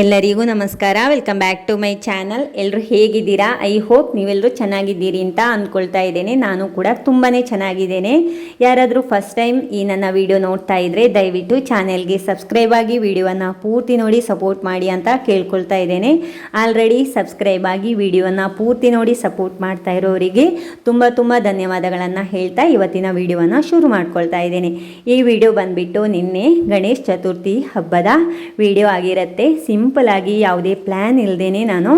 ಎಲ್ಲರಿಗೂ ನಮಸ್ಕಾರ. Welcome back to my channel ಎಲ್ಲರೂ ಹೇಗಿದ್ದೀರಾ? ಐ ಹೋಪ್ ನೀವೆಲ್ಲರೂ ಚೆನ್ನಾಗಿದ್ದೀರಿ ಅಂತ ಅಂದ್ಕೊಳ್ತಾ ಇದ್ದೇನೆ. ನಾನು ಕೂಡ ತುಂಬಾ ಚೆನ್ನಾಗಿದ್ದೇನೆ. ಯಾರಾದರೂ ಫಸ್ಟ್ ಟೈಮ್ ಈ ನನ್ನ ವಿಡಿಯೋ ನೋಡ್ತಾ ಇದ್ದರೆ ದಯವಿಟ್ಟು ಚಾನೆಲ್ಗೆ ಸಬ್ಸ್ಕ್ರೈಬ್ ಆಗಿ ವಿಡಿಯೋವನ್ನು ಪೂರ್ತಿ ನೋಡಿ ಸಪೋರ್ಟ್ ಮಾಡಿ ಅಂತ ಕೇಳ್ಕೊಳ್ತಾ ಇದ್ದೇನೆ. ಆಲ್ರೆಡಿ ಸಬ್ಸ್ಕ್ರೈಬ್ ಆಗಿ ವಿಡಿಯೋವನ್ನು ಪೂರ್ತಿ ನೋಡಿ ಸಪೋರ್ಟ್ ಮಾಡ್ತಾ ಇರೋರಿಗೆ ತುಂಬ ತುಂಬ ಧನ್ಯವಾದಗಳನ್ನು ಹೇಳ್ತಾ ಇವತ್ತಿನ ವಿಡಿಯೋವನ್ನು ಶುರು ಮಾಡ್ಕೊಳ್ತಾ ಇದ್ದೇನೆ. ಈ ವಿಡಿಯೋ ಬಂದುಬಿಟ್ಟು ನಿನ್ನೆ ಗಣೇಶ್ ಚತುರ್ಥಿ ಹಬ್ಬದ ವಿಡಿಯೋ ಆಗಿರುತ್ತೆ. ಸಿಂಪಲ್ ಆಗಿ ಯಾವುದೇ ಪ್ಲ್ಯಾನ್ ಇಲ್ಲದೇನೆ ನಾನು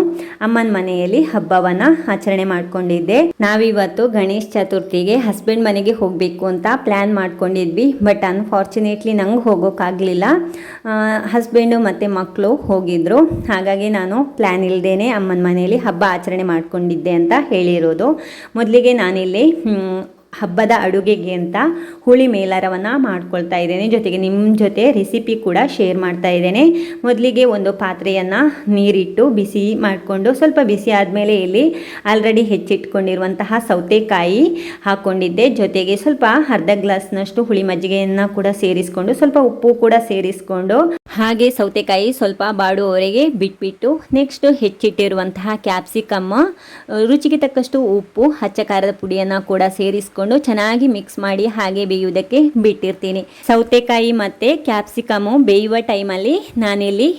ಅಮ್ಮನ ಮನೆಯಲ್ಲಿ ಹಬ್ಬವನ್ನ ಆಚರಣೆ ಮಾಡ್ಕೊಂಡಿದ್ದೆ. ನಾವಿವತ್ತು ಗಣೇಶ ಚತುರ್ಥಿಗೆ ಹಸ್ಬೆಂಡ್ ಮನೆಗೆ ಹೋಗಬೇಕು ಅಂತ ಪ್ಲ್ಯಾನ್ ಮಾಡ್ಕೊಂಡಿದ್ವಿ, ಬಟ್ ಅನ್ಫಾರ್ಚುನೇಟ್ಲಿ ನಂಗೆ ಹೋಗೋಕ್ಕಾಗಲಿಲ್ಲ ಹಸ್ಬೆಂಡು ಮತ್ತು ಮಕ್ಕಳು ಹೋಗಿದ್ರು. ಹಾಗಾಗಿ ನಾನು ಪ್ಲ್ಯಾನ್ ಇಲ್ಲದೇನೆ ಅಮ್ಮನ ಮನೆಯಲ್ಲಿ ಹಬ್ಬ ಆಚರಣೆ ಮಾಡ್ಕೊಂಡಿದ್ದೆ ಅಂತ ಹೇಳಿರೋದು. ಮೊದಲಿಗೆ ನಾನಿಲ್ಲಿ ಹಬ್ಬದ ಅಡುಗೆಗೆ ಅಂತ ಹುಳಿ ಮೇಲಾರವನ್ನು ಮಾಡ್ಕೊಳ್ತಾ ಇದ್ದೇನೆ. ಜೊತೆಗೆ ನಿಮ್ಮ ಜೊತೆ ರೆಸಿಪಿ ಕೂಡ ಶೇರ್ ಮಾಡ್ತಾ ಇದ್ದೇನೆ. ಮೊದಲಿಗೆ ಒಂದು ಪಾತ್ರೆಯನ್ನು ನೀರಿಟ್ಟು ಬಿಸಿ ಮಾಡಿಕೊಂಡು ಸ್ವಲ್ಪ ಬಿಸಿ ಆದಮೇಲೆ ಇಲ್ಲಿ ಆಲ್ರೆಡಿ ಹೆಚ್ಚಿಟ್ಕೊಂಡಿರುವಂತಹ ಸೌತೆಕಾಯಿ ಹಾಕ್ಕೊಂಡಿದ್ದೆ ಜೊತೆಗೆ ಸ್ವಲ್ಪ ಅರ್ಧ ಗ್ಲಾಸ್ನಷ್ಟು ಹುಳಿ ಮಜ್ಜಿಗೆಯನ್ನು ಕೂಡ ಸೇರಿಸ್ಕೊಂಡು ಸ್ವಲ್ಪ ಉಪ್ಪು ಕೂಡ ಸೇರಿಸ್ಕೊಂಡು ಹಾಗೆ ಸೌತೆಕಾಯಿ ಸ್ವಲ್ಪ ಬಾಡುವವರೆಗೆ ಬಿಟ್ಬಿಟ್ಟು ನೆಕ್ಸ್ಟ್ ಹೆಚ್ಚಿಟ್ಟಿರುವಂತಹ ಕ್ಯಾಪ್ಸಿಕಮ್ ರುಚಿಗೆ ತಕ್ಕಷ್ಟು ಉಪ್ಪು, ಹಚ್ಚ ಖಾರದ ಪುಡಿಯನ್ನು ಕೂಡ ಸೇರಿಸ್ಕೊಂಡು ಚೆನ್ನಾಗಿ ಮಿಕ್ಸ್ ಮಾಡಿ ಹಾಗೆ ಬೇಯುವುದಕ್ಕೆ ಬಿಟ್ಟಿರ್ತೀನಿ. ಸೌತೆಕಾಯಿ ಮತ್ತು ಕ್ಯಾಪ್ಸಿಕಮು ಬೇಯುವ ಟೈಮಲ್ಲಿ ನಾನಿಲ್ಲಿ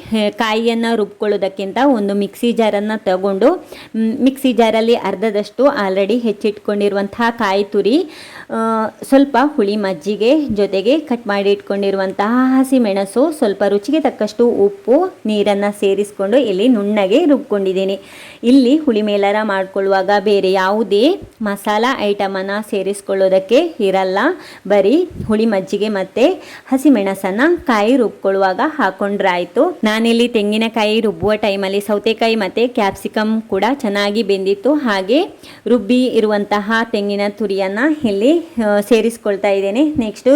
ಕಾಯಿಯನ್ನು ರುಬ್ಕೊಳ್ಳೋದಕ್ಕಿಂತ ಒಂದು ಮಿಕ್ಸಿ ಜಾರನ್ನು ತಗೊಂಡು ಮಿಕ್ಸಿ ಜಾರಲ್ಲಿ ಅರ್ಧದಷ್ಟು ಆಲ್ರೆಡಿ ಹೆಚ್ಚಿಟ್ಕೊಂಡಿರುವಂತಹ ಕಾಯಿ ತುರಿ ಸ್ವಲ್ಪ ಹುಳಿ ಮಜ್ಜಿಗೆ ಜೊತೆಗೆ ಕಟ್ ಮಾಡಿ ಇಟ್ಕೊಂಡಿರುವಂತಹ ಹಸಿ ಮೆಣಸು ಸ್ವಲ್ಪ ರುಚಿಗೆ ತಕ್ಕಷ್ಟು ಉಪ್ಪು, ನೀರನ್ನು ಸೇರಿಸ್ಕೊಂಡು ಇಲ್ಲಿ ನುಣ್ಣಗೆ ರುಬ್ಕೊಂಡಿದ್ದೀನಿ. ಇಲ್ಲಿ ಹುಳಿ ಮೇಲಾರ ಮಾಡ್ಕೊಳ್ಳುವಾಗ ಬೇರೆ ಯಾವುದೇ ಮಸಾಲ ಐಟಮನ್ನು ಸೇರಿಸ್ಕೊಳ್ಳೋದಕ್ಕೆ ಇರಲ್ಲ. ಬರೀ ಹುಳಿ ಮಜ್ಜಿಗೆ ಮತ್ತು ಹಸಿಮೆಣಸನ್ನು ಕಾಯಿ ರುಬ್ಕೊಳ್ಳುವಾಗ ಹಾಕೊಂಡ್ರೆ ಆಯಿತು ನಾನಿಲ್ಲಿ ತೆಂಗಿನಕಾಯಿ ರುಬ್ಬುವ ಟೈಮಲ್ಲಿ ಸೌತೆಕಾಯಿ ಮತ್ತು ಕ್ಯಾಪ್ಸಿಕಮ್ ಕೂಡ ಚೆನ್ನಾಗಿ ಬೆಂದಿತ್ತು. ಹಾಗೆ ರುಬ್ಬಿ ಇರುವಂತಹ ತೆಂಗಿನ ತುರಿಯನ್ನು ಇಲ್ಲಿ ಸೇರಿಸ್ಕೊಳ್ತಾ ಇದ್ದೇನೆ. ನೆಕ್ಸ್ಟು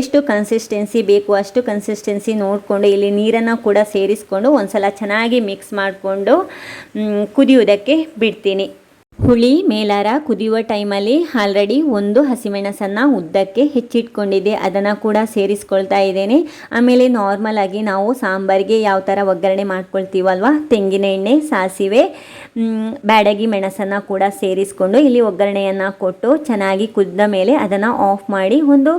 ಎಷ್ಟು ಕನ್ಸಿಸ್ಟೆನ್ಸಿ ಬೇಕು ಅಷ್ಟು ಕನ್ಸಿಸ್ಟೆನ್ಸಿ ನೋಡಿಕೊಂಡು ಇಲ್ಲಿ ನೀರನ್ನು ಕೂಡ ಸೇರಿಸ್ಕೊಂಡು ಒಂದ್ಸಲ ಚೆನ್ನಾಗಿ ಮಿಕ್ಸ್ ಮಾಡಿಕೊಂಡು ಕುದಿಯುವುದಕ್ಕೆ ಬಿಡ್ತೀನಿ. ಹುಳಿ ಮೇಲಾರ ಕುದಿಯುವ ಟೈಮಲ್ಲಿ ಆಲ್ರೆಡಿ ಒಂದು ಹಸಿಮೆಣಸನ್ನು ಉದ್ದಕ್ಕೆ ಹೆಚ್ಚಿಟ್ಕೊಂಡಿದ್ದೆ. ಅದನ್ನು ಕೂಡ ಸೇರಿಸ್ಕೊಳ್ತಾ ಇದ್ದೇನೆ. ಆಮೇಲೆ ನಾರ್ಮಲ್ ಆಗಿ ನಾವು ಸಾಂಬಾರಿಗೆ ಯಾವ ಥರ ಒಗ್ಗರಣೆ ಮಾಡ್ಕೊಳ್ತೀವಲ್ವ? ತೆಂಗಿನ ಎಣ್ಣೆ, ಸಾಸಿವೆ ಬ್ಯಾಡಗಿ ಮೆಣಸನ್ನು ಕೂಡ ಸೇರಿಸ್ಕೊಂಡು ಇಲ್ಲಿ ಒಗ್ಗರಣೆಯನ್ನು ಕೊಟ್ಟು ಚೆನ್ನಾಗಿ ಕುದ್ದ ಮೇಲೆ ಅದನ್ನು ಆಫ್ ಮಾಡಿ ಒಂದು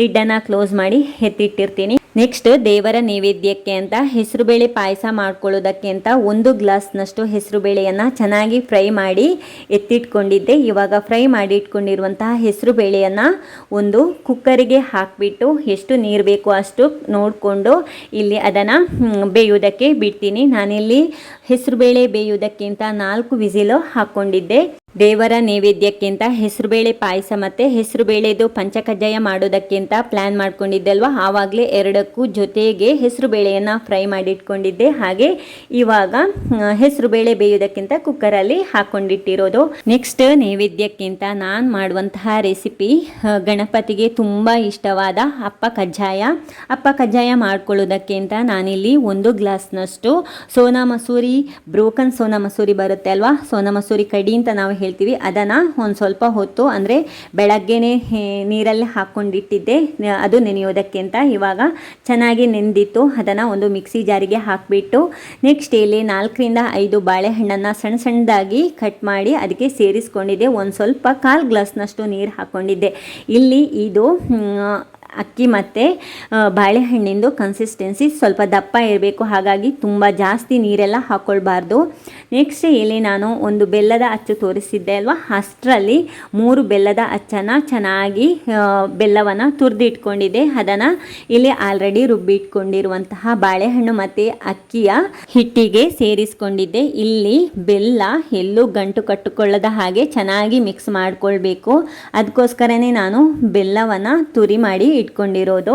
ಲಿಡ್ಡನ್ನು ಕ್ಲೋಸ್ ಮಾಡಿ ಎತ್ತಿಟ್ಟಿರ್ತೀನಿ. ನೆಕ್ಸ್ಟ್ ದೇವರ ನೈವೇದ್ಯಕ್ಕೆ ಅಂತ ಹೆಸರುಬೇಳೆ ಪಾಯಸ ಮಾಡ್ಕೊಳ್ಳೋದಕ್ಕೆ ಅಂತ ಒಂದು ಗ್ಲಾಸ್ನಷ್ಟು ಹೆಸರುಬೇಳೆಯನ್ನು ಚೆನ್ನಾಗಿ ಫ್ರೈ ಮಾಡಿ ಎತ್ತಿಟ್ಕೊಂಡಿದ್ದೆ. ಇವಾಗ ಫ್ರೈ ಮಾಡಿ ಇಟ್ಕೊಂಡಿರುವಂತಹ ಹೆಸರು ಬೇಳೆಯನ್ನು ಒಂದು ಕುಕ್ಕರಿಗೆ ಹಾಕಿಬಿಟ್ಟು ಎಷ್ಟು ನೀರು ಬೇಕು ಅಷ್ಟು ನೋಡಿಕೊಂಡು ಇಲ್ಲಿ ಅದನ್ನು ಬೇಯುವುದಕ್ಕೆ ಬಿಡ್ತೀನಿ. ನಾನಿಲ್ಲಿ ಹೆಸರು ಬೇಳೆ ಬೇಯುವುದಕ್ಕಿಂತ ನಾಲ್ಕು ವಿಸಿಲು ಹಾಕ್ಕೊಂಡಿದ್ದೆ. ದೇವರ ನೈವೇದ್ಯಕ್ಕಿಂತ ಹೆಸರುಬೇಳೆ ಪಾಯಸ ಮತ್ತು ಹೆಸರುಬೇಳೆದು ಪಂಚಕಜ್ಜಾಯ ಮಾಡೋದಕ್ಕಿಂತ ಪ್ಲ್ಯಾನ್ ಮಾಡ್ಕೊಂಡಿದ್ದಲ್ವ? ಆವಾಗಲೇ ಎರಡಕ್ಕೂ ಜೊತೆಗೆ ಹೆಸರುಬೇಳೆಯನ್ನು ಫ್ರೈ ಮಾಡಿಟ್ಕೊಂಡಿದ್ದೆ. ಹಾಗೆ ಇವಾಗ ಹೆಸರುಬೇಳೆ ಬೇಯೋದಕ್ಕಿಂತ ಕುಕ್ಕರಲ್ಲಿ ಹಾಕ್ಕೊಂಡಿಟ್ಟಿರೋದು ನೆಕ್ಸ್ಟ್ ನೈವೇದ್ಯಕ್ಕಿಂತ ನಾನು ಮಾಡುವಂತಹ ರೆಸಿಪಿ ಗಣಪತಿಗೆ ತುಂಬ ಇಷ್ಟವಾದ ಅಪ್ಪ ಕಜ್ಜಾಯ. ಅಪ್ಪ ಕಜ್ಜಾಯ ಮಾಡ್ಕೊಳ್ಳೋದಕ್ಕಿಂತ ನಾನಿಲ್ಲಿ ಒಂದು ಗ್ಲಾಸ್ನಷ್ಟು ಸೋನಾ ಮಸೂರಿ ಬ್ರೋಕನ್ ಸೋನಾ ಮಸೂರಿ ಬರುತ್ತೆ ಅಲ್ವಾ? ಸೋನಾ ಮಸೂರಿ ಕಡಿ ಅಂತ ನಾವು ಹೇಳ್ತೀವಿ. ಅದನ್ನು ಒಂದು ಸ್ವಲ್ಪ ಹೊತ್ತು ಅಂದರೆ ಬೆಳಗ್ಗೆನೇ ನೀರಲ್ಲಿ ಹಾಕ್ಕೊಂಡಿಟ್ಟಿದ್ದೆ. ಅದು ನೆನೆಯೋದಕ್ಕಿಂತ ಇವಾಗ ಚೆನ್ನಾಗಿ ನೆಂದಿತ್ತು. ಅದನ್ನು ಒಂದು ಮಿಕ್ಸಿ ಜಾರಿಗೆ ಹಾಕಿಬಿಟ್ಟು ನೆಕ್ಸ್ಟ್ ಇಲ್ಲಿ ನಾಲ್ಕರಿಂದ ಐದು ಬಾಳೆಹಣ್ಣನ್ನು ಸಣ್ಣ ಸಣ್ಣದಾಗಿ ಕಟ್ ಮಾಡಿ ಅದಕ್ಕೆ ಸೇರಿಸ್ಕೊಂಡಿದ್ದೆ. ಒಂದು ಸ್ವಲ್ಪ ಕಾಲು ಗ್ಲಾಸ್ನಷ್ಟು ನೀರು ಹಾಕ್ಕೊಂಡಿದ್ದೆ. ಇಲ್ಲಿ ಇದು ಅಕ್ಕಿ ಮತ್ತು ಬಾಳೆಹಣ್ಣಿಂದು ಕನ್ಸಿಸ್ಟೆನ್ಸಿ ಸ್ವಲ್ಪ ದಪ್ಪ ಇರಬೇಕು. ಹಾಗಾಗಿ ತುಂಬ ಜಾಸ್ತಿ ನೀರೆಲ್ಲ ಹಾಕ್ಕೊಳ್ಬಾರ್ದು ನೆಕ್ಸ್ಟ್ ಇಲ್ಲಿ ನಾನು ಒಂದು ಬೆಲ್ಲದ ಅಚ್ಚು ತೋರಿಸಿದ್ದೆ ಅಲ್ವಾ? ಅಷ್ಟರಲ್ಲಿ ಮೂರು ಬೆಲ್ಲದ ಅಚ್ಚನ ಚೆನ್ನಾಗಿ ಬೆಲ್ಲವನ್ನು ತುರಿದು ಇಟ್ಕೊಂಡಿದ್ದೆ ಅದನ್ನು ಇಲ್ಲಿ ಆಲ್ರೆಡಿ ರುಬ್ಬಿಟ್ಕೊಂಡಿರುವಂತಹ ಬಾಳೆಹಣ್ಣು ಮತ್ತು ಅಕ್ಕಿಯ ಹಿಟ್ಟಿಗೆ ಸೇರಿಸ್ಕೊಂಡಿದ್ದೆ. ಇಲ್ಲಿ ಬೆಲ್ಲ ಎಲ್ಲೂ ಗಂಟು ಕಟ್ಟಿಕೊಳ್ಳದ ಹಾಗೆ ಚೆನ್ನಾಗಿ ಮಿಕ್ಸ್ ಮಾಡಿಕೊಳ್ಬೇಕು. ಅದಕ್ಕೋಸ್ಕರನೇ ನಾನು ಬೆಲ್ಲವನ್ನು ತುರಿ ಮಾಡಿ ಇಟ್ಕೊಂಡಿರೋದು.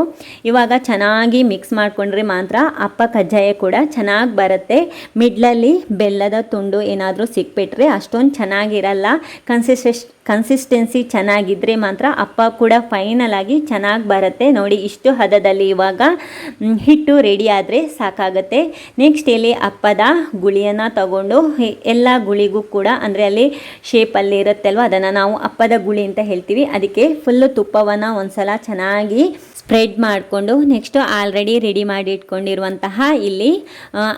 ಇವಾಗ ಚೆನ್ನಾಗಿ ಮಿಕ್ಸ್ ಮಾಡಿಕೊಂಡ್ರೆ ಮಾತ್ರ ಅಪ್ಪ ಕಜ್ಜಾಯ ಕೂಡ ಚೆನ್ನಾಗಿ ಬರುತ್ತೆ. ಮಿಡ್ಲಲ್ಲಿ ಬೆಲ್ಲದ ತುಂಡು ಏನಾದರೂ ಸಿಕ್ಬಿಟ್ರೆ ಅಷ್ಟೊಂದು ಚೆನ್ನಾಗಿರಲ್ಲ. ಕನ್ಸಿಸ್ಟೆಸ್ ಕನ್ಸಿಸ್ಟೆನ್ಸಿ ಚೆನ್ನಾಗಿದ್ದರೆ ಮಾತ್ರ ಅಪ್ಪ ಕೂಡ ಫೈನಲ್ ಆಗಿ ಚೆನ್ನಾಗಿ ಬರುತ್ತೆ. ನೋಡಿ, ಇಷ್ಟು ಹದದಲ್ಲಿ ಇವಾಗ ಹಿಟ್ಟು ರೆಡಿ ಆದರೆ ಸಾಕಾಗುತ್ತೆ. ನೆಕ್ಸ್ಟ್ ಇಲ್ಲಿ ಅಪ್ಪದ ಗುಳಿಯನ್ನು ತಗೊಂಡು ಎಲ್ಲ ಗುಳಿಗೂ ಕೂಡ, ಅಂದರೆ ಅಲ್ಲಿ ಶೇಪಲ್ಲಿ ಇರುತ್ತೆ ಅಲ್ವ ಅದನ್ನು ನಾವು ಅಪ್ಪದ ಗುಳಿ ಅಂತ ಹೇಳ್ತೀವಿ. ಅದಕ್ಕೆ ಫುಲ್ಲು ತುಪ್ಪವನ್ನು ಒಂದ್ಸಲ ಚೆನ್ನಾಗಿ ಸ್ಪ್ರೆಡ್ ಮಾಡಿಕೊಂಡು ನೆಕ್ಸ್ಟು ಆಲ್ರೆಡಿ ರೆಡಿ ಮಾಡಿ ಇಟ್ಕೊಂಡಿರುವಂತಹ ಇಲ್ಲಿ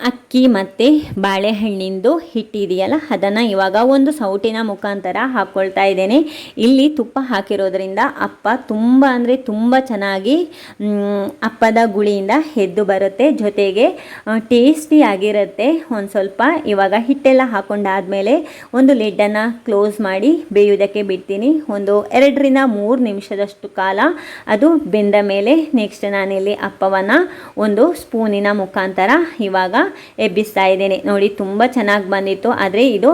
ಅಕ್ಕಿ ಮತ್ತು ಬಾಳೆಹಣ್ಣಿಂದು ಹಿಟ್ಟಿದೆಯಲ್ಲ, ಅದನ್ನು ಇವಾಗ ಒಂದು ಸೌಟಿನ ಮುಖಾಂತರ ಹಾಕ್ಕೊಳ್ತಾ ಇದ್ದೇನೆ. ಇಲ್ಲಿ ತುಪ್ಪ ಹಾಕಿರೋದ್ರಿಂದ ಅಪ್ಪ ತುಂಬ ಅಂದರೆ ತುಂಬ ಚೆನ್ನಾಗಿ ಅಪ್ಪದ ಗುಳಿಯಿಂದ ಎದ್ದು ಬರುತ್ತೆ. ಜೊತೆಗೆ ಟೇಸ್ಟಿ ಆಗಿರುತ್ತೆ. ಒಂದು ಸ್ವಲ್ಪ ಇವಾಗ ಹಿಟ್ಟೆಲ್ಲ ಹಾಕೊಂಡಾದ್ಮೇಲೆ ಒಂದು ಲಿಡ್ಡನ್ನು ಕ್ಲೋಸ್ ಮಾಡಿ ಬೇಯುವುದಕ್ಕೆ ಬಿಡ್ತೀನಿ. ಒಂದು ಎರಡರಿಂದ ಮೂರು ನಿಮಿಷದಷ್ಟು ಕಾಲ ಅದು ಬೆಂದ ಮೇಲೆ ನೆಕ್ಸ್ಟ್ ನಾನಿಲ್ಲಿ ಅಪ್ಪವನ್ನು ಒಂದು ಸ್ಪೂನಿನ ಮುಖಾಂತರ ಇವಾಗ ಎಬ್ಬಿಸ್ತಾ ಇದ್ದೇನೆ. ನೋಡಿ, ತುಂಬ ಚೆನ್ನಾಗಿ ಬಂದಿತ್ತು. ಆದರೆ ಇದು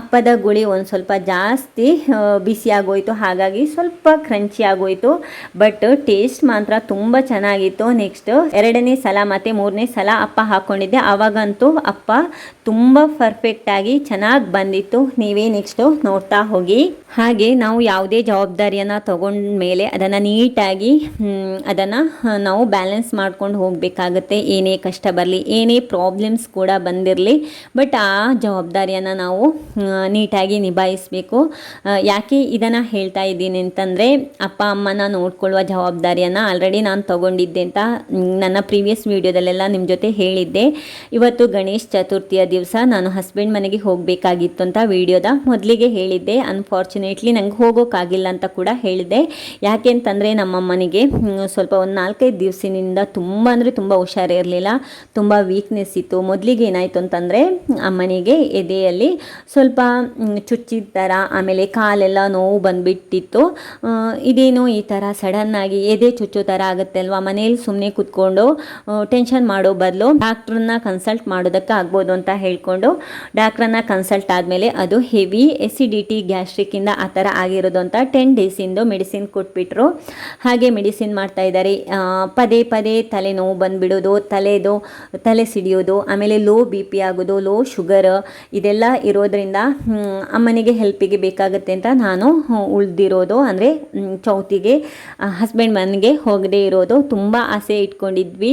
ಅಪ್ಪದ ಗುಳಿ ಒಂದು ಸ್ವಲ್ಪ ಜಾಸ್ತಿ ಬಿಸಿಯಾಗೋಯಿತು ಹಾಗಾಗಿ ಸ್ವಲ್ಪ ಕ್ರಂಚಿ ಆಗೋಯಿತು. ಬಟ್ ಟೇಸ್ಟ್ ಮಾತ್ರ ತುಂಬ ಚೆನ್ನಾಗಿತ್ತು. ನೆಕ್ಸ್ಟ್ ಎರಡನೇ ಸಲ ಮತ್ತು ಮೂರನೇ ಸಲ ಅಪ್ಪ ಹಾಕ್ಕೊಂಡಿದ್ದೆ ಆವಾಗಂತೂ ಅಪ್ಪ ತುಂಬ ಪರ್ಫೆಕ್ಟಾಗಿ ಚೆನ್ನಾಗಿ ಬಂದಿತ್ತು. ನೀವೇ ನೆಕ್ಸ್ಟು ನೋಡ್ತಾ ಹೋಗಿ. ಹಾಗೆ ನಾವು ಯಾವುದೇ ಜವಾಬ್ದಾರಿಯನ್ನು ತಗೊಂಡ ಮೇಲೆ ಅದನ್ನು ನೀಟಾಗಿ ಅದನ್ನು ನಾವು ಬ್ಯಾಲೆನ್ಸ್ ಮಾಡ್ಕೊಂಡು ಹೋಗಬೇಕಾಗತ್ತೆ. ಏನೇ ಕಷ್ಟ ಬರಲಿ, ಏನೇ ಪ್ರಾಬ್ಲಮ್ಸ್ ಕೂಡ ಬಂದಿರಲಿ ಬಟ್ ಆ ಜವಾಬ್ದಾರಿಯನ್ನು ನಾವು ನೀಟಾಗಿ ನಿಭಾಯಿಸಬೇಕು. ಯಾಕೆ ಇದನ್ನು ಹೇಳ್ತಾ ಇದ್ದೀನಿ ಅಂತಂದರೆ, ಅಪ್ಪ, ಅಮ್ಮನ ನೋಡ್ಕೊಳ್ಳುವ ಜವಾಬ್ದಾರಿಯನ್ನು ಆಲ್ರೆಡಿ ನಾನು ತಗೊಂಡಿದ್ದೆ ಅಂತ ನನ್ನ ಪ್ರೀವಿಯಸ್ ವೀಡಿಯೋದಲ್ಲೆಲ್ಲ ನಿಮ್ಮ ಜೊತೆ ಹೇಳಿದ್ದೆ. ಇವತ್ತು ಗಣೇಶ್ ಚತುರ್ಥಿಯ ದಿವಸ ನಾನು ಹಸ್ಬೆಂಡ್ ಮನೆಗೆ ಹೋಗಬೇಕಾಗಿತ್ತು ಅಂತ ವಿಡಿಯೋದ ಮೊದಲಿಗೆ ಹೇಳಿದ್ದೆ. ಅನ್ಫಾರ್ಚುನೇಟ್ಲಿ ನಂಗೆ ಹೋಗೋಕ್ಕಾಗಿಲ್ಲ ಅಂತ ಕೂಡ ಹೇಳಿದೆ ಯಾಕೆ ಅಂತಂದರೆ, ನಮ್ಮಮ್ಮನಿಗೆ ಸ್ವಲ್ಪ ಒಂದು ನಾಲ್ಕೈದು ದಿವಸದಿಂದ ತುಂಬ ಅಂದರೆ ತುಂಬ ಹುಷಾರಿರಲಿಲ್ಲ, ತುಂಬ ವೀಕ್ನೆಸ್ ಇತ್ತು. ಮೊದಲಿಗೆ ಏನಾಯಿತು ಅಂತಂದರೆ, ಅಮ್ಮನಿಗೆ ಎದೆಯಲ್ಲಿ ಸ್ವಲ್ಪ ಚುಚ್ಚಿದ ಥರ ಆಮೇಲೆ ಕಾಲೆಲ್ಲ ನೋವು ಬಂದುಬಿಟ್ಟಿತ್ತು. ಇದೇನು ಈ ಥರ ಸಡನ್ನಾಗಿ ಎದೆ ಚುಚ್ಚೋ ಥರ ಆಗುತ್ತೆ ಅಲ್ವಾ? ಮನೇಲಿ ಸುಮ್ಮನೆ ಕೂತ್ಕೊಂಡು ಟೆನ್ಷನ್ ಮಾಡೋ ಬದಲು ಡಾಕ್ಟ್ರನ್ನ ಕನ್ಸಲ್ಟ್ ಮಾಡೋದಕ್ಕೆ ಆಗ್ಬೋದು ಅಂತ ಹೇಳಿಕೊಂಡು ಡಾಕ್ಟ್ರನ್ನ ಕನ್ಸಲ್ಟ್ ಆದಮೇಲೆ ಅದು ಹೆವಿ ಎಸಿಡಿಟಿ ಗ್ಯಾಸ್ಟ್ರಿಕ್ಕಿಂದ ಆ ಥರ ಆಗಿರೋದು ಅಂತ ಟೆನ್ ಡೇಸಿಂದು ಮೆಡಿಸಿನ್ ಕೊಟ್ಬಿಟ್ರು. ಹಾಗೆ ಮೆಡಿಸಿನ್ ಮಾಡ್ತಾ ಇದ್ದಾರೆ? ಪದೇ ಪದೇ ತಲೆನೋವು ಬಂದುಬಿಡೋದು, ತಲೆದು, ತಲೆ ಸಿಡಿಯೋದು, ಆಮೇಲೆ ಲೋ ಬಿ ಪಿ ಆಗೋದು ಲೋ ಶುಗರ್ ಇದೆಲ್ಲ ಇರೋದ್ರಿಂದ ಅಮ್ಮನಿಗೆ ಹೆಲ್ಪಿಗೆ ಬೇಕಾಗುತ್ತೆ ಅಂತ ನಾನು ಉಳಿದಿರೋದು. ಅಂದರೆ ಚೌತಿಗೆ ಹಸ್ಬೆಂಡ್ ಮನೆಗೆ ಹೋಗದೇ ಇರೋದು. ತುಂಬ ಆಸೆ ಇಟ್ಕೊಂಡಿದ್ವಿ.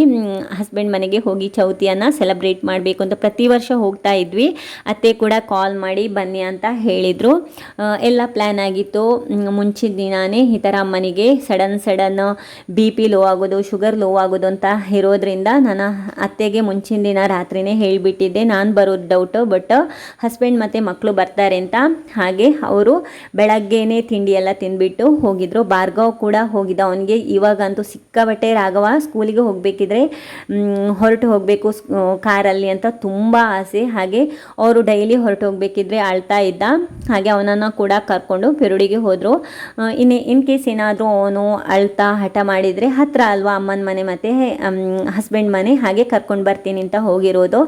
ಹಸ್ಬೆಂಡ್ ಮನೆಗೆ ಹೋಗಿ ಚೌತಿಯನ್ನು ಸೆಲೆಬ್ರೇಟ್ ಮಾಡಬೇಕು ಅಂತ ಪ್ರತಿ ವರ್ಷ ಹೋಗ್ತಾ ಇದ್ವಿ. ಅತ್ತೆ ಕೂಡ ಕಾಲ್ ಮಾಡಿ ಬನ್ನಿ ಅಂತ ಹೇಳಿದರು. ಎಲ್ಲ ಪ್ಲ್ಯಾನ್ ಆಗಿತ್ತು. ಮುಂಚಿನ ದಿನಾನೇ ಈ ಥರ ಅಮ್ಮನಿಗೆ sudden sudden B P low ಆಗೋದು, ಶುಗರ್ ಲೋ ಆಗೋದು ಅಂತ ಇರೋದ್ರಿಂದ ನನ್ನ ಅತ್ತೆಗೆ ಮುಂಚಿನ ದಿನ ರಾತ್ರಿನೇ ಹೇಳಿಬಿಟ್ಟಿದ್ದೆ. ನಾನು ಬರೋದು ಡೌಟು ಬಟ್ ಹಸ್ಬೆಂಡ್ ಮತ್ತು ಮಕ್ಕಳು ಬರ್ತಾರೆ ಅಂತ. ಹಾಗೆ ಅವರು ಬೆಳಗ್ಗೆನೇ ತಿಂಡಿ ತಿಂದುಬಿಟ್ಟು ತಿಂದ್ಬಿಟ್ಟು ಹೋಗಿದ್ರು. ಭಾರ್ಗವ್ ಕೂಡ ಹೋಗಿದ್ದ. ಅವನಿಗೆ ಇವಾಗಂತೂ ಸಿಕ್ಕಾಬಟ್ಟೆ ರಾಘವ ಸ್ಕೂಲಿಗೆ ಹೋಗಬೇಕಿದ್ರೆ ಹೊರಟು ಹೋಗಬೇಕು ಕಾರಲ್ಲಿ ಅಂತ ತುಂಬ ಆಸೆ. ಹಾಗೆ ಅವರು ಡೈಲಿ ಹೊರಟು ಹೋಗಬೇಕಿದ್ರೆ ಅಳ್ತಾ ಇದ್ದ. ಹಾಗೆ ಅವನನ್ನು ಕೂಡ ಕರ್ಕೊಂಡು ಪೆರುಡಿಗೆ ಹೋದರು. ಇನ್ನು ಇನ್ ಕೇಸ್ ಏನಾದರೂ ಅವನು ಅಳ್ತಾ ಹಠ ಮಾಡಿದರೆ ಹತ್ತಿರ ಅಲ್ವಾ ಅಮ್ಮನ ಮನೆ ಮತ್ತು ಹಸ್ಬೆಂಡ್ ಮನೆ ಹಾಗೆ ಕರ್ಕೊಂಡು ಬರ್ತೀನಿ ಅಂತ ಹೋಗಿರೋದು.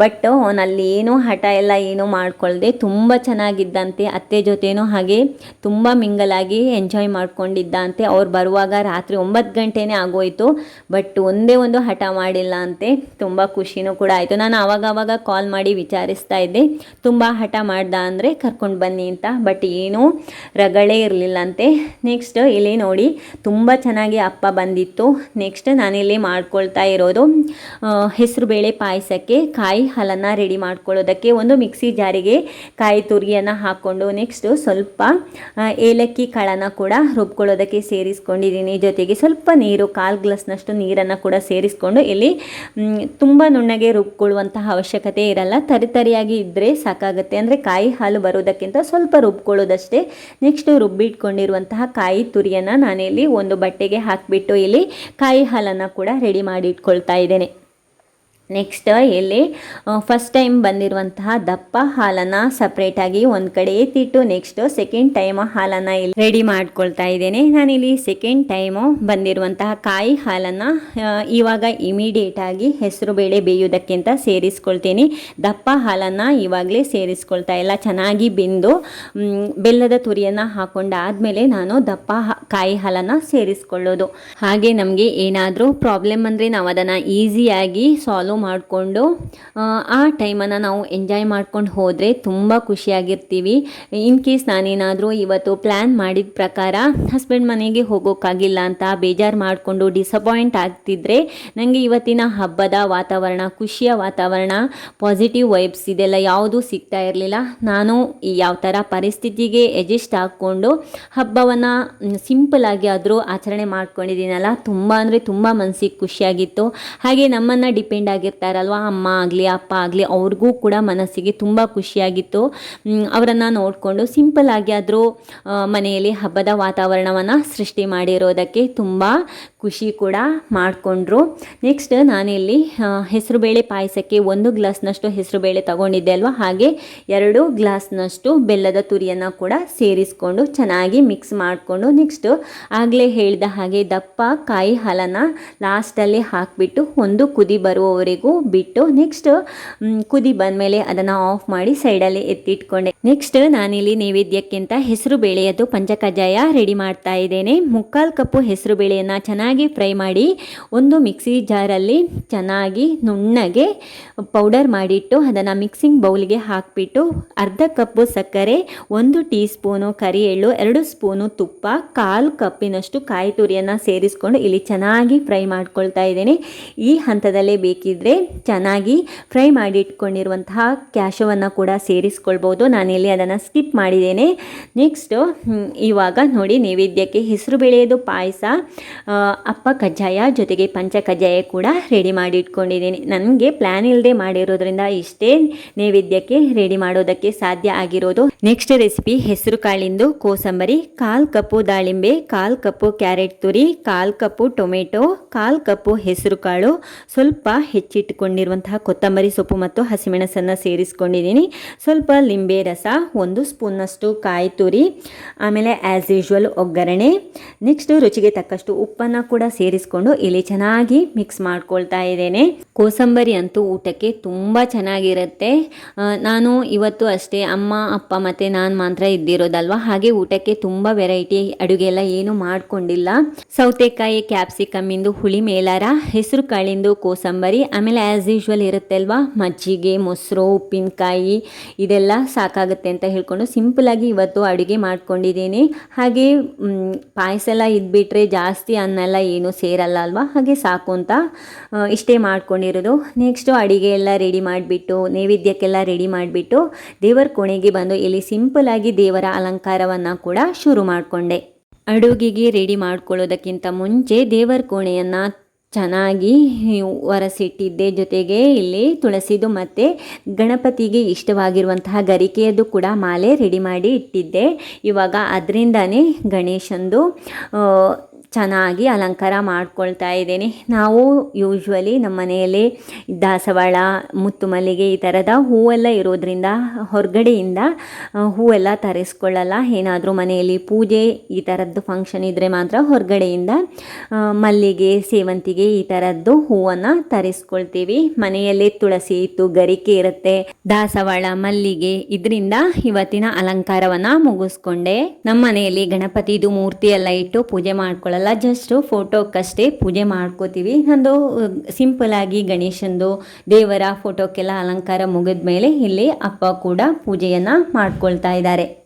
ಬಟ್ ಅವನಲ್ಲಿ ಏನೂ ಹಠ ಎಲ್ಲ ಏನೂ ಮಾಡ್ಕೊಳ್ಳದೆ ತುಂಬ ಚೆನ್ನಾಗಿದ್ದಂತೆ ಅತ್ತೆ ಜೊತೆನೂ ಹಾಗೆ ತುಂಬ ಮಿಂಗಲಾಗಿ ಎಂಜಾಯ್ ಮಾಡ್ಕೊಂಡಿದ್ದಂತೆ. ಅವ್ರು ಬರುವಾಗ ರಾತ್ರಿ ಒಂಬತ್ತು ಗಂಟೆನೇ ಆಗೋಯಿತು ಬಟ್ ಒಂದೇ ಒಂದು ಹಠ ಮಾಡಿಲ್ಲ ಅಂತೆ. ತುಂಬ ಖುಷಿನೂ ಕೂಡ ಆಯಿತು. ನಾನು ಆವಾಗವಾಗ ಆವಾಗ ಕಾಲ್ ಮಾಡಿ ವಿಚಾರಿಸ್ತಾ ಇದ್ದೆ, ತುಂಬ ಹಠ ಮಾಡ್ದ ಅಂದರೆ ಕರ್ಕೊಂಡು ಬನ್ನಿ ಅಂತ ಬಟ್ ಏನೂ ರಗಳೇ ಇರಲಿಲ್ಲಂತೆ ನೆಕ್ಸ್ಟ್ ಇಲ್ಲಿ ನೋಡಿ, ತುಂಬ ಚೆನ್ನಾಗಿ ಅಪ್ಪ ಬಂದಿತ್ತು. ನೆಕ್ಸ್ಟ್ ನಾನಿಲ್ಲಿ ಮಾಡ್ಕೊಳ್ತಾ ಇರೋದು ಹೆಸರುಬೇಳೆ ಪಾಯಸಕ್ಕೆ ಕಾಯಿ ಹಾಲನ್ನು ರೆಡಿ ಮಾಡ್ಕೊಳ್ಳೋದಕ್ಕೆ ಒಂದು ಮಿಕ್ಸಿ ಜಾರಿಗೆ ಕಾಯಿ ತುರಿಯನ್ನು ಹಾಕ್ಕೊಂಡು ನೆಕ್ಸ್ಟು ಸ್ವಲ್ಪ ಏಲಕ್ಕಿ ಕಾಳನ್ನು ಕೂಡ ರುಬ್ಕೊಳ್ಳೋದಕ್ಕೆ ಸೇರಿಸ್ಕೊಂಡಿದ್ದೀನಿ. ಜೊತೆಗೆ ಸ್ವಲ್ಪ ನೀರು, ಕಾಲು ಗ್ಲಾಸ್ನಷ್ಟು ನೀರನ್ನು ಕೂಡ ಸೇರಿಸ್ಕೊಂಡು ಇಲ್ಲಿ ತುಂಬ ನುಣ್ಣಗೆ ರುಬ್ಕೊಳ್ಳುವಂತಹ ಅವಶ್ಯಕತೆ ಇರಲ್ಲ. ತರಿತರಿಯಾಗಿ ಇದ್ದರೆ ಸಾಕಾಗುತ್ತೆ. ಅಂದರೆ ಕಾಯಿ ಹಾಲು ಬರೋದಕ್ಕಿಂತ ಸ್ವಲ್ಪ ರುಬ್ಕೊಳ್ಳೋದಷ್ಟೇ. ನೆಕ್ಸ್ಟು ರುಬ್ಬಿಟ್ಕೊಂಡಿರುವಂತಹ ಕಾಯಿ ತುರಿಯನ್ನು ನಾನಿಲ್ಲಿ ಒಂದು ಬಟ್ಟೆಗೆ ಹಾಕಿಬಿಟ್ಟು ಇಲ್ಲಿ ಕಾಯಿ ಹಾಲನ್ನು ಕೂಡ ರೆಡಿ ಮಾಡಿ ಇಟ್ಕೊಳ್ತಾ ಇದ್ದೇನೆ. ನೆಕ್ಸ್ಟ್ ಇಲ್ಲಿ ಫಸ್ಟ್ ಟೈಮ್ ಬಂದಿರುವಂತಹ ದಪ್ಪ ಹಾಲನ್ನು ಸಪ್ರೇಟಾಗಿ ಒಂದು ಕಡೆ ಎತ್ತಿಟ್ಟು ನೆಕ್ಸ್ಟ್ ಸೆಕೆಂಡ್ ಟೈಮ್ ಹಾಲನ್ನು ಇಲ್ಲಿ ರೆಡಿ ಮಾಡ್ಕೊಳ್ತಾ ಇದ್ದೇನೆ. ನಾನಿಲ್ಲಿ ಸೆಕೆಂಡ್ ಟೈಮು ಬಂದಿರುವಂತಹ ಕಾಯಿ ಹಾಲನ್ನು ಇವಾಗ ಇಮಿಡಿಯೇಟಾಗಿ ಹೆಸರು ಬೇಳೆ ಬೇಯೋದಕ್ಕಿಂತ ಸೇರಿಸ್ಕೊಳ್ತೀನಿ. ದಪ್ಪ ಹಾಲನ್ನು ಇವಾಗಲೇ ಸೇರಿಸ್ಕೊಳ್ತಾ ಇಲ್ಲ, ಚೆನ್ನಾಗಿ ಬೆಂದು ಬೆಲ್ಲದ ತುರಿಯನ್ನು ಹಾಕೊಂಡಾದ್ಮೇಲೆ ನಾನು ದಪ್ಪ ಕಾಯಿ ಹಾಲನ್ನು ಸೇರಿಸ್ಕೊಳ್ಳೋದು. ಹಾಗೆ ನಮಗೆ ಏನಾದರೂ ಪ್ರಾಬ್ಲಮ್ ಅಂದರೆ ನಾವು ಅದನ್ನು ಈಸಿಯಾಗಿ ಸಾಲ್ವ್ ಮಾಡಿಕೊಂಡು, ಆ ಟೈಮನ್ನು ನಾವು ಎಂಜಾಯ್ ಮಾಡ್ಕೊಂಡು ಹೋದರೆ ತುಂಬ ಖುಷಿಯಾಗಿರ್ತೀವಿ. ಇನ್ ಕೇಸ್ ನಾನೇನಾದರೂ ಇವತ್ತು ಪ್ಲ್ಯಾನ್ ಮಾಡಿದ ಪ್ರಕಾರ ಹಸ್ಬೆಂಡ್ ಮನೆಗೆ ಹೋಗೋಕ್ಕಾಗಿಲ್ಲ ಅಂತ ಬೇಜಾರು ಮಾಡಿಕೊಂಡು ಡಿಸಪಾಯಿಂಟ್ ಆಗ್ತಿದ್ರೆ ನನಗೆ ಇವತ್ತಿನ ಹಬ್ಬದ ವಾತಾವರಣ, ಖುಷಿಯ ವಾತಾವರಣ ಪಾಸಿಟಿವ್ ವೈಬ್ಸ್ ಇದೆಲ್ಲ ಯಾವುದೂ ಸಿಗ್ತಾ ಇರಲಿಲ್ಲ. ನಾನು ಯಾವ ಥರ ಪರಿಸ್ಥಿತಿಗೆ ಅಡ್ಜಸ್ಟ್ ಹಾಕ್ಕೊಂಡು ಹಬ್ಬವನ್ನು ಸಿಂಪಲಾಗಿ ಆದರೂ ಆಚರಣೆ ಮಾಡ್ಕೊಂಡಿದ್ದೀನಲ್ಲ, ತುಂಬ ಅಂದರೆ ತುಂಬ ಮನಸ್ಸಿಗೆ ಖುಷಿಯಾಗಿತ್ತು. ಹಾಗೆ ನಮ್ಮನ್ನು ಡಿಪೆಂಡ್ ಆಗಿರ್ತಾರಲ್ವ, ಅಮ್ಮ ಆಗಲಿ, ಅಪ್ಪ ಆಗಲಿ, ಅವ್ರಿಗೂ ಕೂಡ ಮನಸ್ಸಿಗೆ ತುಂಬ ಖುಷಿಯಾಗಿತ್ತು. ಅವರನ್ನು ನೋಡಿಕೊಂಡು ಸಿಂಪಲ್ ಆಗಿ ಆದರೂ ಮನೆಯಲ್ಲಿ ಹಬ್ಬದ ವಾತಾವರಣವನ್ನು ಸೃಷ್ಟಿ ಮಾಡಿರೋದಕ್ಕೆ ತುಂಬ ಖುಷಿ ಕೂಡ ಮಾಡಿಕೊಂಡ್ರು. ನೆಕ್ಸ್ಟ್ ನಾನಿಲ್ಲಿ ಹೆಸರುಬೇಳೆ ಪಾಯಸಕ್ಕೆ ಒಂದು ಗ್ಲಾಸ್ನಷ್ಟು ಹೆಸರುಬೇಳೆ ತಗೊಂಡಿದ್ದೆ ಅಲ್ವಾ? ಹಾಗೆ ಎರಡು ಗ್ಲಾಸ್ನಷ್ಟು ಬೆಲ್ಲದ ತುರಿಯನ್ನು ಕೂಡ ಸೇರಿಸ್ಕೊಂಡು ಚೆನ್ನಾಗಿ ಮಿಕ್ಸ್ ಮಾಡಿಕೊಂಡು ನೆಕ್ಸ್ಟು ಆಗಲೇ ಹೇಳಿದ ಹಾಗೆ ದಪ್ಪ ಕಾಯಿ ಹಾಲನ್ನು ಲಾಸ್ಟಲ್ಲಿ ಹಾಕಿಬಿಟ್ಟು ಒಂದು ಕುದಿ ಬರುವವರೆಗೂ ಬಿಟ್ಟು ನೆಕ್ಸ್ಟ್ ಕುದಿ ಬಂದಮೇಲೆ ಅದನ್ನು ಆಫ್ ಮಾಡಿ ಸೈಡಲ್ಲಿ ಎತ್ತಿಟ್ಕೊಂಡೆ. ನೆಕ್ಸ್ಟ್ ನಾನಿಲ್ಲಿ ನೈವೇದ್ಯಕ್ಕಿಂತ ಹೆಸರು ಬೇಳೆಯದ್ದು ಪಂಚಕಜಾಯ ರೆಡಿ ಮಾಡ್ತಾ ಇದ್ದೇನೆ. ಮುಕ್ಕಾಲು ಕಪ್ಪು ಹೆಸರು ಬೇಳೆಯನ್ನು ಚೆನ್ನಾಗಿ ಫ್ರೈ ಮಾಡಿ ಒಂದು ಮಿಕ್ಸಿ ಜಾರಲ್ಲಿ ಚೆನ್ನಾಗಿ ನುಣ್ಣಗೆ ಪೌಡರ್ ಮಾಡಿಟ್ಟು ಅದನ್ನು ಮಿಕ್ಸಿಂಗ್ ಬೌಲ್ಗೆ ಹಾಕಿಬಿಟ್ಟು ಅರ್ಧ ಕಪ್ಪು ಸಕ್ಕರೆ, ಒಂದು ಟೀ ಸ್ಪೂನು ಕರಿ ಎಳ್ಳು ಎರಡು ಸ್ಪೂನು ತುಪ್ಪ, ಕಾಲು ಕಪ್ಪಿನಷ್ಟು ಕಾಯಿ ತುರಿಯನ್ನು ಸೇರಿಸ್ಕೊಂಡು ಇಲ್ಲಿ ಚೆನ್ನಾಗಿ ಫ್ರೈ ಮಾಡ್ಕೊಳ್ತಾ ಇದ್ದೇನೆ. ಈ ಹಂತದಲ್ಲೇ ಬೇಕಿದ್ರೆ ಚೆನ್ನಾಗಿ ಫ್ರೈ ಮಾಡಿ ಇಟ್ಕೊಂಡಿರುವಂತಹ ಕ್ಯಾಶವನ್ನು ಕೂಡ ಸೇರಿಸ್ಕೊಳ್ಬೋದು. ನಾನಿಲ್ಲಿ ಅದನ್ನು ಸ್ಕಿಪ್ ಮಾಡಿದ್ದೇನೆ. ನೆಕ್ಸ್ಟು ಇವಾಗ ನೋಡಿ ನೈವೇದ್ಯಕ್ಕೆ ಹೆಸರು ಬೆಳೆಯೋದು ಪಾಯಸ ಅಪ್ಪ ಕಜ್ಜಾಯ ಜೊತೆಗೆ ಪಂಚ ಕಜ್ಜಾಯ ಕೂಡ ರೆಡಿ ಮಾಡಿ ಇಟ್ಕೊಂಡಿದ್ದೀನಿ ನನಗೆ ಪ್ಲ್ಯಾನ್ ಇಲ್ಲದೆ ಮಾಡಿರೋದ್ರಿಂದ ಇಷ್ಟೇ ನೈವೇದ್ಯಕ್ಕೆ ರೆಡಿ ಮಾಡೋದಕ್ಕೆ ಸಾಧ್ಯ ಆಗಿರೋದು. ನೆಕ್ಸ್ಟ್ ರೆಸಿಪಿ ಹೆಸರು ಕಾಳಿಂದು ಕೋಸಂಬರಿ, ಕಾಲು ಕಪ್ಪು ದಾಳಿಂಬೆ, ಕಾಲು ಕಪ್ಪು ಕ್ಯಾರೆಟ್ ತುರಿ, ಕಾಲು ಕಪ್ಪು ಟೊಮೆಟೊ, ಕಾಲು ಕಪ್ಪು ಹೆಸರು ಕಾಳು. ಸ್ವಲ್ಪ ಹೆಚ್ಚಿಟ್ಟುಕೊಂಡಿರುವಂತಹ ಕೊತ್ತಂಬರಿ ಸೊಪ್ಪು ಮತ್ತು ಹಸಿಮೆಣಸನ್ನು ಸೇರಿಸ್ಕೊಂಡಿದ್ದೀನಿ. ಸ್ವಲ್ಪ ಲಿಂಬೆ ರಸ, ಒಂದು ಸ್ಪೂನ್ನಷ್ಟು ಕಾಯಿ ತುರಿ, ಆಮೇಲೆ ಆ್ಯಸ್ ಯೂಶ್ವಲ್ ಒಗ್ಗರಣೆ. ನೆಕ್ಸ್ಟ್ ರುಚಿಗೆ ತಕ್ಕಷ್ಟು ಉಪ್ಪನ್ನು ಕೂಡ ಸೇರಿಸ್ಕೊಂಡು ಇಲ್ಲಿ ಚೆನ್ನಾಗಿ ಮಿಕ್ಸ್ ಮಾಡ್ಕೊಳ್ತಾ ಇದ್ದೇನೆ. ಕೋಸಂಬರಿ ಅಂತೂ ಊಟಕ್ಕೆ ತುಂಬ ಚೆನ್ನಾಗಿರುತ್ತೆ. ನಾನು ಇವತ್ತು ಅಷ್ಟೇ ಅಮ್ಮ, ಅಪ್ಪ ಮತ್ತು ನಾನು ಮಾತ್ರ ಇದ್ದಿರೋದಲ್ವ? ಹಾಗೆ ಊಟಕ್ಕೆ ತುಂಬ ವೆರೈಟಿ ಅಡುಗೆ ಎಲ್ಲ ಏನು ಮಾಡಿಕೊಂಡಿಲ್ಲ. ಸೌತೆಕಾಯಿ ಕ್ಯಾಪ್ಸಿಕಮ್ಮಿಂದು ಹುಳಿ ಮೇಲಾರ ಹೆಸರು ಕಾಳಿಂದು ಕೋಸಂಬರಿ ಆಮೇಲೆ ಆ್ಯಸ್ ಯೂಶ್ವಲ್ ಇರುತ್ತೆ ಅಲ್ವಾ? ಮಜ್ಜಿಗೆ, ಮೊಸರು, ಉಪ್ಪಿನಕಾಯಿ, ಇದೆಲ್ಲ ಸಾಕಾಗುತ್ತೆ ಅಂತ ಹೇಳ್ಕೊಂಡು ಸಿಂಪಲಾಗಿ ಇವತ್ತು ಅಡುಗೆ ಮಾಡ್ಕೊಂಡಿದ್ದೀನಿ. ಹಾಗೆ ಪಾಯಸ ಎಲ್ಲ ಇದ್ಬಿಟ್ರೆ ಜಾಸ್ತಿ ಅನ್ನೆಲ್ಲ ಏನು ಸೇರಲ್ಲ ಅಲ್ವಾ? ಹಾಗೆ ಸಾಕು ಅಂತ ಇಷ್ಟೇ ಮಾಡ್ಕೊಂಡಿರೋದು. ನೆಕ್ಸ್ಟು ಅಡುಗೆ ಎಲ್ಲ ರೆಡಿ ಮಾಡಿಬಿಟ್ಟು, ನೈವೇದ್ಯಕ್ಕೆಲ್ಲ ರೆಡಿ ಮಾಡಿಬಿಟ್ಟು ದೇವರ ಕೋಣೆಗೆ ಬಂದು ಇಲ್ಲಿ ಸಿಂಪಲಾಗಿ ದೇವರ ಅಲಂಕಾರವನ್ನು ಕೂಡ ಶುರು ಮಾಡಿಕೊಂಡೆ. ಅಡುಗೆಗೆ ರೆಡಿ ಮಾಡ್ಕೊಳ್ಳೋದಕ್ಕಿಂತ ಮುಂಚೆ ದೇವರ ಕೋಣೆಯನ್ನು ಚೆನ್ನಾಗಿ ಒರೆಸಿಟ್ಟಿದ್ದೆ ಜೊತೆಗೆ ಇಲ್ಲಿ ತುಳಸಿದು ಮತ್ತು ಗಣಪತಿಗೆ ಇಷ್ಟವಾಗಿರುವಂತಹ ಗರಿಕೆಯದ್ದು ಕೂಡ ಮಾಲೆ ರೆಡಿ ಮಾಡಿ ಇಟ್ಟಿದ್ದೆ. ಇವಾಗ ಅದರಿಂದನೇ ಗಣೇಶಂದು ಚೆನ್ನಾಗಿ ಅಲಂಕಾರ ಮಾಡ್ಕೊಳ್ತಾ ಇದ್ದೇನೆ. ನಾವು ಯೂಶ್ವಲಿ ನಮ್ಮ ಮನೆಯಲ್ಲಿ ದಾಸವಾಳ ಮುತ್ತು ಮಲ್ಲಿಗೆ ಈ ಥರದ ಹೂವೆಲ್ಲ ಇರೋದ್ರಿಂದ, ಹೊರಗಡೆಯಿಂದ ಹೂವೆಲ್ಲ ತರಿಸ್ಕೊಳ್ಳಲ್ಲ. ಏನಾದರೂ ಮನೆಯಲ್ಲಿ ಪೂಜೆ ಈ ಥರದ್ದು ಫಂಕ್ಷನ್ ಇದ್ದರೆ ಮಾತ್ರ ಹೊರಗಡೆಯಿಂದ ಮಲ್ಲಿಗೆ, ಸೇವಂತಿಗೆ ಈ ತರದ್ದು ಹೂವನ್ನ ತರಿಸ್ಕೊಳ್ತೀವಿ. ಮನೆಯಲ್ಲೇ ತುಳಸಿ ಇತ್ತು ಗರಿಕೆ ಇರುತ್ತೆ. ದಾಸವಾಳ, ಮಲ್ಲಿಗೆ, ಇದರಿಂದ ಇವತ್ತಿನ ಅಲಂಕಾರವನ್ನ ಮುಗಿಸ್ಕೊಂಡೆ. ನಮ್ಮ ಮನೆಯಲ್ಲಿ ಗಣಪತಿದು ಮೂರ್ತಿ ಎಲ್ಲ ಇಟ್ಟು ಪೂಜೆ ಮಾಡ್ಕೊಳ್ಳಲ್ಲ ಜಸ್ಟ್ ಫೋಟೋಕ್ಕಷ್ಟೇ ಪೂಜೆ ಮಾಡ್ಕೋತೀವಿ. ನಂದು ಸಿಂಪಲ್ ಆಗಿ ಗಣೇಶಂದು ದೇವರ ಫೋಟೋಕ್ಕೆಲ್ಲ ಅಲಂಕಾರ ಮುಗಿದ ಮೇಲೆ ಇಲ್ಲಿ ಅಪ್ಪ ಕೂಡ ಪೂಜೆಯನ್ನ ಮಾಡ್ಕೊಳ್ತಾ ಇದ್ದಾರೆ.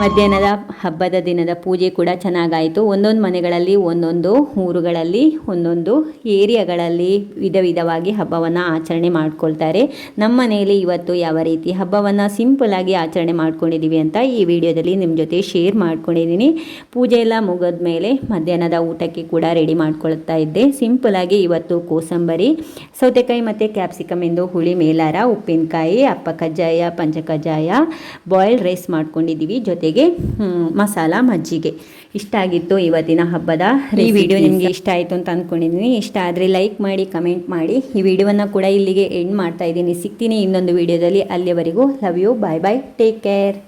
ಮಧ್ಯಾಹ್ನದ ಹಬ್ಬದ ದಿನದ ಪೂಜೆ ಕೂಡ ಚೆನ್ನಾಗಾಯಿತು. ಒಂದೊಂದು ಮನೆಗಳಲ್ಲಿ ಒಂದೊಂದು ಊರುಗಳಲ್ಲಿ ಒಂದೊಂದು ಏರಿಯಾಗಳಲ್ಲಿ ವಿಧ ವಿಧವಾಗಿ ಹಬ್ಬವನ್ನು ಆಚರಣೆ ಮಾಡ್ಕೊಳ್ತಾರೆ. ನಮ್ಮ ಮನೆಯಲ್ಲಿ ಇವತ್ತು ಯಾವ ರೀತಿ ಹಬ್ಬವನ್ನು ಆಗಿ ಆಚರಣೆ ಮಾಡ್ಕೊಂಡಿದ್ದೀವಿ ಅಂತ ಈ ವಿಡಿಯೋದಲ್ಲಿ ನಿಮ್ಮ ಜೊತೆ ಶೇರ್ ಮಾಡ್ಕೊಂಡಿದ್ದೀನಿ ಪೂಜೆ ಎಲ್ಲ ಮುಗಿದ ಮೇಲೆ ಮಧ್ಯಾಹ್ನದ ಊಟಕ್ಕೆ ಕೂಡ ರೆಡಿ ಮಾಡ್ಕೊಳ್ತಾ ಇದ್ದೆ. ಸಿಂಪಲಾಗಿ ಇವತ್ತು ಕೋಸಂಬರಿ, ಸೌತೆಕಾಯಿ ಮತ್ತು ಕ್ಯಾಪ್ಸಿಕಮ್ ಎಂದು ಹುಳಿ ಮೇಲಾರ, ಉಪ್ಪಿನಕಾಯಿ, ಅಪ್ಪ ಕಜ್ಜಾಯ, ಪಂಚ ಕಜ್ಜಾಯ, ಬಾಯ್ಲ್ಡ್ ರೈಸ್ ಮಾಡ್ಕೊಂಡಿದ್ದೀವಿ ಜೊತೆಗೆ ಮಸಾಲ ಮಜ್ಜಿಗೆ. ಇಷ್ಟ ಆಗಿತ್ತು ಇವತ್ತಿನ ಹಬ್ಬದ ಈ ವಿಡಿಯೋ ನಿಮಗೆ ಇಷ್ಟ ಆಯಿತು ಅಂತ ಅಂದ್ಕೊಂಡಿದ್ದೀನಿ ಇಷ್ಟ ಆದರೆ ಲೈಕ್ ಮಾಡಿ ಕಮೆಂಟ್ ಮಾಡಿ. ಈ ವಿಡಿಯೋವನ್ನು ಕೂಡ ಇಲ್ಲಿಗೆ ಎಂಡ್ ಮಾಡ್ತಾ ಇದ್ದೀನಿ. ಸಿಗ್ತೀನಿ ಇನ್ನೊಂದು ವಿಡಿಯೋದಲ್ಲಿ ಅಲ್ಲಿಯವರೆಗೂ love you bye bye take care